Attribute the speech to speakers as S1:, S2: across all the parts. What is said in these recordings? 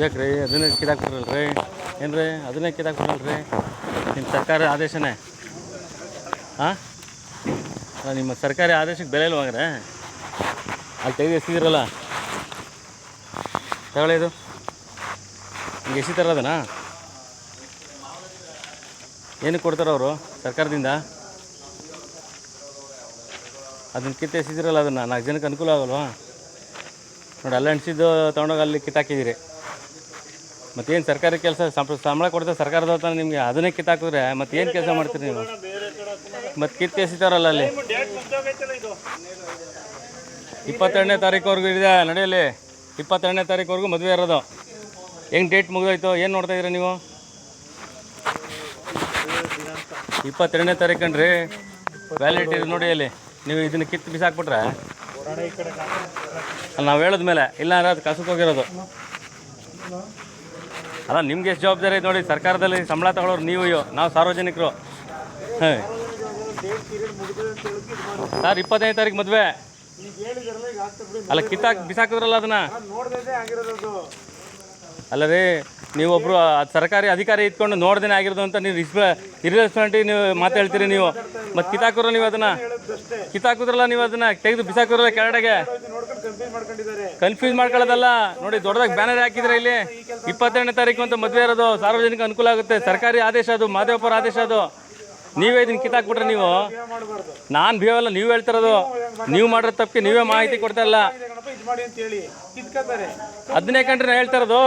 S1: ಯಾಕ್ರಿ ಅದನ್ನೇ ರೀ ಏನು ರೀ? ಅದನ್ನೇ ರೀ ನಿಮ್ಮ ಸರ್ಕಾರ ಆದೇಶನೇ. ಹಾಂ ನಿಮ್ಮ ಸರ್ಕಾರಿ ಆದೇಶಕ್ಕೆ ಬೆಲೆ ಇಲ್ವಾಗ್ರೆ ಅಲ್ಲಿ ತೆಗೆದು ಎಸಿದಿರಲ್ಲ ತಗೊಳ್ಳಿ ಇದು. ಹಿಂಗೆ ಎಸಿತಾರ ಅದನ್ನ ಏನಕ್ಕೆ ಕೊಡ್ತಾರೆ ಅವರು ಸರ್ಕಾರದಿಂದ? ಅದನ್ನ ಕಿತ್ತ ಎಸಿದಿರಲ್ಲ ಅದನ್ನು. ನಾಲ್ಕು ಜನಕ್ಕೆ ಅನುಕೂಲ ಆಗಲ್ವಾ? ನೋಡಿ, ಅಲ್ಲಿ ಅಣಿಸಿದ್ದು ತೊಗೊಂಡೋಗಿ ಅಲ್ಲಿ ಕಿತ್ತಾಕಿದ್ದೀರಿ. ಮತ್ತೇನು ಸರ್ಕಾರಿ ಕೆಲಸ? ಸಂಬಳ ಕೊಡ್ತಾ ಸರ್ಕಾರದ ಹತ್ರ ನಿಮಗೆ ಅದನ್ನೇ ಕಿತ್ತಾಕಿದ್ರೆ ಮತ್ತೇನು ಕೆಲಸ ಮಾಡ್ತೀರಿ ನೀವು? ಮತ್ತೆ ಕಿತ್ತು ಎಸಿತಾರಲ್ಲ ಅಲ್ಲಿ ಇಪ್ಪತ್ತೆರಡನೇ ತಾರೀಕುವರೆಗೂ ಇದೆ ನಡೆಯಲ್ಲಿ ಇಪ್ಪತ್ತೆರಡನೇ ತಾರೀಕುವರೆಗೂ ಮದುವೆ ಇರೋದು. ಹೆಂಗೆ ಡೇಟ್ ಮುಗಿದೋಯ್ತು? ಏನು ನೋಡ್ತಾ ಇದ್ದೀರಾ ನೀವು? ಇಪ್ಪತ್ತೆರಡನೇ ತಾರೀಕು ವ್ಯಾಲಿಟಿ ವ್ಯಾಲಿಡಿಟಿ ಇದೆ ನೋಡಿ ಅಲ್ಲಿ. ನೀವು ಇದನ್ನು ಕಿತ್ತು ಬಿಸಾಕ್ಬಿಟ್ರೆ? ಅಲ್ಲಿ ನಾವು ಹೇಳಿದ್ಮೇಲೆ. ಮೇಲೆ ಇಲ್ಲ ಅಂದ್ರೆ ಅದು ಕಸಕ್ಕೆ ಹೋಗಿರೋದು. ಅಲ್ಲ, ನಿಮ್ಗೆ ಎಷ್ಟು ಜವಾಬ್ದಾರಿ ಐತೆ ನೋಡಿ, ಸರ್ಕಾರದಲ್ಲಿ ಸಂಬಳ ತಗೊಳ್ಳೋರು ನೀವು ನಾವು ಸಾರ್ವಜನಿಕರು. ಹಾಂ. ಸರ್ ಇಪ್ಪತ್ತೈದು ತಾರೀಕು ಮದುವೆ. ಅಲ್ಲ ಕಿತ್ತಾಕ್ ಬಿಸಾಕಿದ್ರಲ್ಲ ಅದನ್ನ? ಅಲ್ಲ ರೀ ನೀವೊಬ್ರು ಅದು ಸರ್ಕಾರಿ ಅಧಿಕಾರಿ ಇಟ್ಕೊಂಡು ನೋಡ್ದೇನೆ ಆಗಿರೋದು ಅಂತ ನೀವು ರಿಸ್ಪ ಇರ್ರೆಸ್ಪಾನ್ಸಿಬಿಲಿಟಿ ನೀವು ಮಾತಾಡ್ತೀರಿ ನೀವು. ಮತ್ತೆ ಕಿತ್ತಾಕಿರೋ ನೀವು ಅದನ್ನ? ಕಿತ್ತಾಕಿದ್ರಲ್ಲ ನೀವು ಅದನ್ನ? ತೆಗೆದು ಬಿಸಾಕಿದ್ರಲ್ಲ ಕೆಳಗಡೆಗೆ? ಕನ್ಫ್ಯೂಸ್ ಮಾಡ್ಕೊಳ್ಳೋದಲ್ಲ. ನೋಡಿ, ದೊಡ್ಡದಾಗಿ ಬ್ಯಾನರ್ ಹಾಕಿದ್ರೆ ಇಲ್ಲಿ ಇಪ್ಪತ್ತೆರಡನೇ ತಾರೀಕು ಅಂತ ಮದುವೆ ಇರೋದು ಸಾರ್ವಜನಿಕ ಅನುಕೂಲ ಆಗುತ್ತೆ. ಸರ್ಕಾರಿ ಆದೇಶ ಅದು, ಮಾದೇವಪುರ ಆದೇಶ ಅದು. ನೀವೇ ಇದನ್ನ ಕಿತ್ತಾಕ್ಬಿಟ್ರೆ ನೀವು. ನಾನು ಬೀವಲ್ಲ ನೀವು ಹೇಳ್ತಿರೋದು. ನೀವು ಮಾಡಿರೋ ತಪ್ಪಿಗೆ ನೀವೇ ಮಾಹಿತಿ ಕೊಡ್ತಾ ಇಲ್ಲ.
S2: ಇದು ಮಾಡಿ ಅಂತ ಹೇಳಿ ಕಿತ್ಕೋತಾರೆ.
S1: ಅದನ್ನೇ ಕಂಡ್ರೆ ನಾ ಹೇಳ್ತಾ ಇರೋದು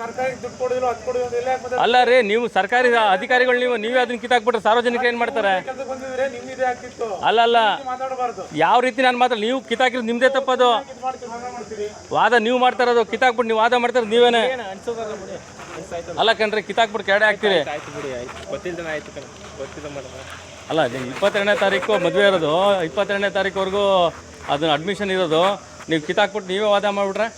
S2: ಸರ್ಕಾರಕ್ಕೆ ದುಡ್ಡು ಕೊಡೋದಿಲ್ಲ ಅದು ಕೊಡೋದಿಲ್ಲ ಎಲ್ಲ ಯಾಕೆ ಮತ್ತೆ
S1: ಅಲ್ಲ ರೀ ನೀವು ಸರ್ಕಾರಿ ಅಧಿಕಾರಿಗಳು ನೀವು ನೀವೇ ಅದನ್ನ ಕಿತ್ತಾಕ್ಬಿಟ್ರೆ ಸಾರ್ವಜನಿಕರು ಏನು ಮಾಡ್ತಾರೆ?
S2: ಬಂದಿದ್ರೆ ನಿಮ್ ಇದೇ ಆಗ್ತಿತ್ತು.
S1: ಅಲ್ಲ ಅಲ್ಲ.
S2: ಮಾತಾಡಬಾರ್ದು.
S1: ಯಾವ ರೀತಿ ನಾನು ಮಾತ್ರ ನೀವು ಕಿತ್ತಾಕಿರೋದು ನಿಮ್ಮದೇ ತಪ್ಪದು.
S2: ಇದು ಮಾಡ್ತೀವಿ ಹಂಗ ಮಾಡ್ತೀವಿ
S1: ವಾದ ನೀವು ಮಾಡ್ತಾ ಇರೋದು ಕಿತ್ತಾಕ್ಬಿಟ್ಟು ನೀವು ವಾದ ಮಾಡ್ತಾ ಇರೋದು ನೀವೇನೆ. ಅಲ್ಲ ಕಣ್ರಿ ಕಿತ್ತಾಕ್ಬಿಟ್ಟು ಕೆಡೆ ಹಾಕ್ತೀರಿ.
S3: ಆಯ್ತು ಬಿಡಿ ಆಯ್ತು. ಗೊತ್ತಿಲ್ದನ ಆಯ್ತು ಕಣ. ಗೊತ್ತಿಲ್ಲ ಮೇಡಮ್.
S1: ಅಲ್ಲ ಇದು ಇಪ್ಪತ್ತೆರಡನೇ ತಾರೀಕು ಮದುವೆ ಇರೋದು. ಇಪ್ಪತ್ತೆರಡನೇ ತಾರೀಕುವರೆಗೂ ಅದನ್ನ ಅಡ್ಮಿಷನ್ ಇರೋದು. ನೀವು ಕಿತ್ತಾಕ್ಬಿಟ್ಟು ನೀವೇ ವಾದ ಮಾಡಿಬಿಟ್ರೆ?